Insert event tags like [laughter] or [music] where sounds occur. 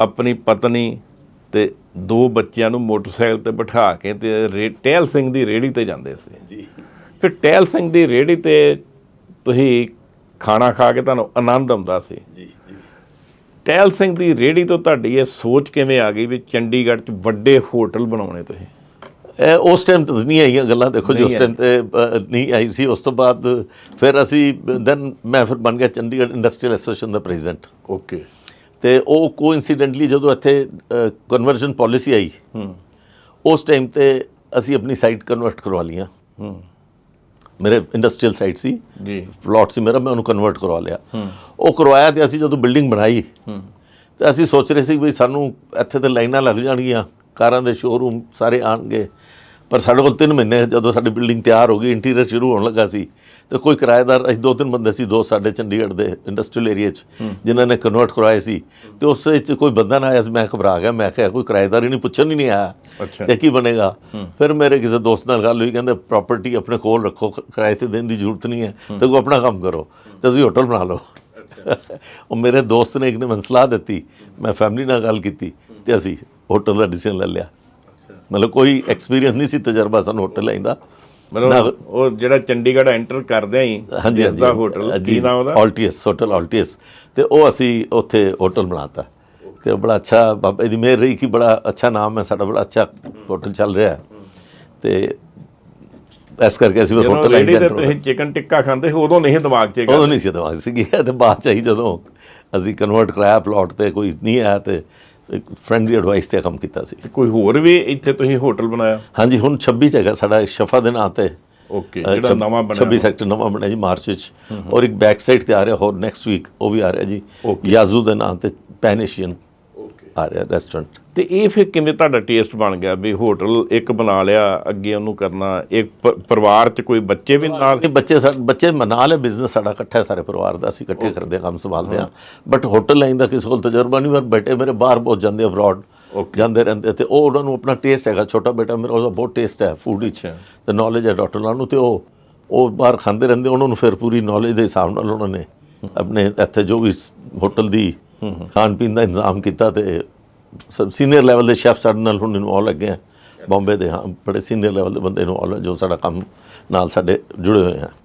ਆਪਣੀ ਪਤਨੀ ਤੇ ਦੋ ਬੱਚਿਆਂ ਨੂੰ ਮੋਟਰਸਾਈਕਲ ਤੇ ਬਿਠਾ ਕੇ ਤੇ ਟਹਿਲ ਸਿੰਘ ਦੀ ਰੇੜੀ ਤੇ ਜਾਂਦੇ ਸੀ। ਜੀ। ਫਿਰ ਟਹਿਲ ਸਿੰਘ ਦੀ ਰੇੜੀ ਤੇ ਤੁਸੀਂ ਖਾਣਾ ਖਾ ਕੇ ਤੁਹਾਨੂੰ ਆਨੰਦ ਆਉਂਦਾ ਸੀ। ਜੀ ਜੀ। ਟਹਿਲ ਸਿੰਘ ਦੀ ਰੇੜੀ ਤੋਂ ਤੁਹਾਡੀ ਇਹ ਸੋਚ ਕਿਵੇਂ ਆ ਗਈ ਵੀ ਚੰਡੀਗੜ੍ਹ 'ਚ ਵੱਡੇ ਹੋਟਲ ਬਣਾਉਣੇ ਤੁਸੀਂ? ਇਹ ਉਸ ਟਾਈਮ ਤੇ ਨਹੀਂ ਆਈਆਂ ਗੱਲਾਂ ਦੇਖੋ ਜੀ ਉਸ ਟਾਈਮ ਤੇ ਨਹੀਂ ਆਈ ਸੀ ਉਸ ਤੋਂ ਬਾਅਦ ਫਿਰ ਅਸੀਂ ਦੈਨ ਮੈਂ ਫਿਰ ਬਣ ਗਿਆ ਚੰਡੀਗੜ੍ਹ ਇੰਡਸਟਰੀਅਲ ਐਸੋਸੀਏਸ਼ਨ ਦਾ ਪ੍ਰੈਜ਼ੀਡੈਂਟ ਓਕੇ ਤੇ ਉਹ ਕੋਇਨਸੀਡੈਂਟਲੀ ਜਦੋਂ ਇੱਥੇ ਕਨਵਰਜਨ ਪਾਲਿਸੀ ਆਈ ਹੂੰ। ਉਸ ਟਾਈਮ ਤੇ ਅਸੀਂ ਆਪਣੀ ਸਾਈਟ ਕਨਵਰਟ ਕਰਵਾ ਲਈਆਂ। ਹੂੰ। ਮੇਰੇ ਇੰਡਸਟਰੀਅਲ ਸਾਈਟ ਸੀ ਜੀ। ਪਲਾਟ ਸੀ ਮੇਰਾ ਮੈਂ ਉਹਨੂੰ ਕਨਵਰਟ ਕਰਵਾ ਲਿਆ। ਉਹ ਕਰਵਾਇਆ ਤੇ ਅਸੀਂ ਜਦੋਂ ਬਿਲਡਿੰਗ ਬਣਾਈ ਤੇ ਅਸੀਂ ਸੋਚ ਰਹੇ ਸੀ ਵੀ ਸਾਨੂੰ ਇੱਥੇ ਤੇ ਲਾਈਨਾਂ ਲੱਗ ਜਾਣਗੀਆਂ ਕਾਰਾਂ ਦੇ ਸ਼ੋਰੂਮ ਸਾਰੇ ਆਣਗੇ ਪਰ ਸਾਡੇ ਕੋਲ 3 ਮਹੀਨੇ ਜਦੋਂ ਸਾਡੀ ਬਿਲਡਿੰਗ ਤਿਆਰ ਹੋ ਗਈ ਇੰਟੀਰੀਅਰ ਸ਼ੁਰੂ ਹੋਣ ਲੱਗਾ ਸੀ ਤੇ ਕੋਈ ਕਿਰਾਏਦਾਰ ਅਸੀਂ ਦੋ ਤਿੰਨ ਬੰਦੇ ਸੀ ਦੋ ਸਾਡੇ ਚੰਡੀਗੜ੍ਹ ਦੇ ਇੰਡਸਟਰੀਅਲ ਏਰੀਆ 'ਚ ਜਿਨ੍ਹਾਂ ਨੇ ਕਨਵਰਟ ਕਰਵਾਏ ਸੀ। ਤੇ ਉਸ ਵਿੱਚ ਕੋਈ ਬੰਦਾ ਨਾ ਆਇਆ ਸੀ ਮੈਂ ਘਬਰਾ ਗਿਆ ਮੈਂ ਕਿਹਾ ਕੋਈ ਕਿਰਾਏਦਾਰ ਹੀ ਨਹੀਂ ਪੁੱਛਣ ਹੀ ਨਹੀਂ ਆਇਆ। ਤੇ ਕੀ ਬਣੇਗਾ? ਫਿਰ ਮੇਰੇ ਕਿਸੇ ਦੋਸਤ ਨਾਲ ਗੱਲ ਹੋਈ ਕਹਿੰਦੇ ਪ੍ਰਾਪਰਟੀ ਆਪਣੇ ਕੋਲ ਰੱਖੋ ਕ- ਕਿਰਾਏ ਤੇ ਦੇਣ ਦੀ ਜ਼ਰੂਰਤ ਨਹੀਂ ਹੈ ਤੇ ਕੋਈ ਆਪਣਾ ਕੰਮ ਕਰੋ ਤੇ ਤੁਸੀਂ ਹੋਟਲ ਬਣਾ ਲਓ। [laughs] ਉਹ ਮੇਰੇ ਦੋਸਤ ਨੇ ਇੱਕ ਨੇ ਮੈਨੂੰ ਸਲਾਹ ਦਿੱਤੀ ਮੈਂ ਫੈਮਿਲੀ ਨਾਲ ਗੱਲ ਕੀਤੀ ਤੇ ਅਸੀਂ ਹੋਟਲ ਦਾ ਡਿਸੀਜਨ ਲੈ ਲਿਆ। ਮਤਲਬ ਕੋਈ ਐਕਸਪੀਰੀਅੰਸ ਨਹੀਂ ਸੀ ਤਜਰਬਾ ਸਾਨੂੰ ਹੋਟਲ ਲੈਣ ਦਾ ਮਤਲਬ ਉਹ ਜਿਹੜਾ ਚੰਡੀਗੜ੍ਹ ਐਂਟਰ ਕਰਦੇ ਹੀ ਹਾਂਜੀ ਦਾ ਹੋਟਲ ਕੀ ਨਾਮ ਉਹਦਾ? ਆਲਟੀਐਸ ਹੋਟਲ ਆਲਟੀਐਸ ਤੇ ਉਹ ਅਸੀਂ ਉੱਥੇ ਹੋਟਲ ਬਣਾਤਾ। ਤੇ ਬੜਾ ਅੱਛਾ ਬਾਬਾ ਜੀ ਦੀ ਮਿਹਰ ਰਹੀ ਕਿ ਬੜਾ ਅੱਛਾ ਨਾਮ ਹੈ ਸਾਡਾ ਬੜਾ ਅੱਛਾ ਹੋਟਲ ਚੱਲ ਰਿਹਾ। ਹੈ ਤੇ ਇਸ ਕਰਕੇ ਅਸੀਂ ਜਦੋਂ ਹੋਟਲ ਤੇ ਲਾਈਨ ਤੁਸੀਂ ਚਿਕਨ ਟਿੱਕਾ ਖਾਂਦੇ ਹੋ ਉਦੋਂ ਨਹੀਂ ਦਿਮਾਗ 'ਚ ਉਦੋਂ ਨਹੀਂ ਸੀ ਦਿਮਾਗ ਸੀਗੀ ਤੇ ਬਾਅਦ ਚ ਆਈ ਜਦੋਂ ਅਸੀਂ ਕਨਵਰਟ ਕਰਾਇਆ ਪਲਾਟ ਤੇ ਕੋਈ ਨਹੀਂ ਆਇਆ ਤੇ ਫਰੈਂਡਲੀ ਐਡਵਾਈਸ ਤੇ ਕੰਮ ਕੀਤਾ ਸੀ। ਕੋਈ ਹੋਰ ਵੀ ਇੱਥੇ ਤੁਸੀਂ ਹੋਟਲ ਬਣਾਇਆ? ਹਾਂਜੀ ਹੁਣ 26 ਚ ਹੈਗਾ ਸਾਡਾ ਸ਼ਫਾ ਦੇ ਨਾਂ ਤੇ। ਓਕੇ ਜਿਹੜਾ ਨਵਾਂ 26 ਬਣਿਆ ਸੈਕਟਰ ਨਵਾਂ ਬਣਿਆ ਜੀ ਮਾਰਚ ਵਿੱਚ। ਔਰ ਇੱਕ ਬੈਕ ਸਾਈਡ ਤੇ ਆ ਰਿਹਾ ਹੋਰ ਨੈਕਸਟ ਵੀਕ ਉਹ ਵੀ ਆ ਰਿਹਾ ਜੀ. ਯਾਜ਼ੂ ਦੇ ਨਾਂ ਤੇ ਪੈਨ ਏਸ਼ੀਅਨ ਆ ਰਿਹਾ ਰੈਸਟੋਰੈਂਟ ਤੇ ਇਹ ਫਿਰ ਕਿਵੇਂ ਤੁਹਾਡਾ ਟੇਸਟ ਬਣ ਗਿਆ ਵੀ ਹੋਟਲ ਇੱਕ ਬਣਾ ਲਿਆ ਅੱਗੇ ਉਹਨੂੰ ਕਰਨਾ? ਇੱਕ ਪਰਿਵਾਰ 'ਚ ਕੋਈ ਬੱਚੇ ਵੀ ਨਾਲ? ਇਹ ਬੱਚੇ ਬੱਚੇ ਮਨਾ ਲੈ ਬਿਜ਼ਨਸ ਸਾਡਾ ਇਕੱਠਾ ਹੈ ਸਾਰੇ ਪਰਿਵਾਰ ਦਾ ਅਸੀਂ ਇਕੱਠੇ ਕਰਦੇ ਹਾਂ ਕੰਮ ਸੰਭਾਲਦੇ ਹਾਂ। ਬਟ ਹੋਟਲ ਲਾਈਨ ਦਾ ਕਿਸੇ ਕੋਲ ਤਜਰਬਾ ਨਹੀਂ ਪਰ ਬੇਟੇ ਮੇਰੇ ਬਾਹਰ ਬਹੁਤ ਜਾਂਦੇ ਅਬਰੋਡ. ਜਾਂਦੇ ਰਹਿੰਦੇ ਤੇ ਉਹ ਉਹਨਾਂ ਨੂੰ ਆਪਣਾ ਟੇਸਟ ਹੈਗਾ ਛੋਟਾ ਬੇਟਾ ਮੇਰਾ ਉਹਦਾ ਬਹੁਤ ਟੇਸਟ ਹੈ ਫੂਡ ਵਿੱਚ। ਤੇ ਨੌਲੇਜ ਹੈ ਡਾਕਟਰ ਨਾਲ ਨੂੰ ਤੇ ਉਹ ਉਹ ਬਾਹਰ ਖਾਂਦੇ ਰਹਿੰਦੇ ਉਹਨਾਂ ਨੂੰ ਫਿਰ ਪੂਰੀ ਨੌਲੇਜ ਦੇ ਹਿਸਾਬ ਨਾਲ ਉਹਨਾਂ ਨੇ ਆਪਣੇ ਇੱਥੇ ਜੋ ਵੀ ਹੋਟਲ ਦੀ ਖਾਣ ਪੀਣ ਦਾ ਇੰਤਜ਼ਾਮ ਕੀਤਾ ਤੇ ਸਬ ਸੀਨੀਅਰ ਲੈਵਲ ਦੇ ਸ਼ੈਫ ਸਾਡੇ ਨਾਲ ਹੁਣ ਇਨਵੋਲ ਲੱਗੇ ਆ। ਬੰਬੇ ਦੇ ਹਾਂ ਬੜੇ ਸੀਨੀਅਰ ਲੈਵਲ ਦੇ ਬੰਦੇ ਇਨਵੋਲ ਹੈ ਜੋ ਸਾਡਾ ਕੰਮ ਨਾਲ ਸਾਡੇ ਜੁੜੇ ਹੋਏ ਆ।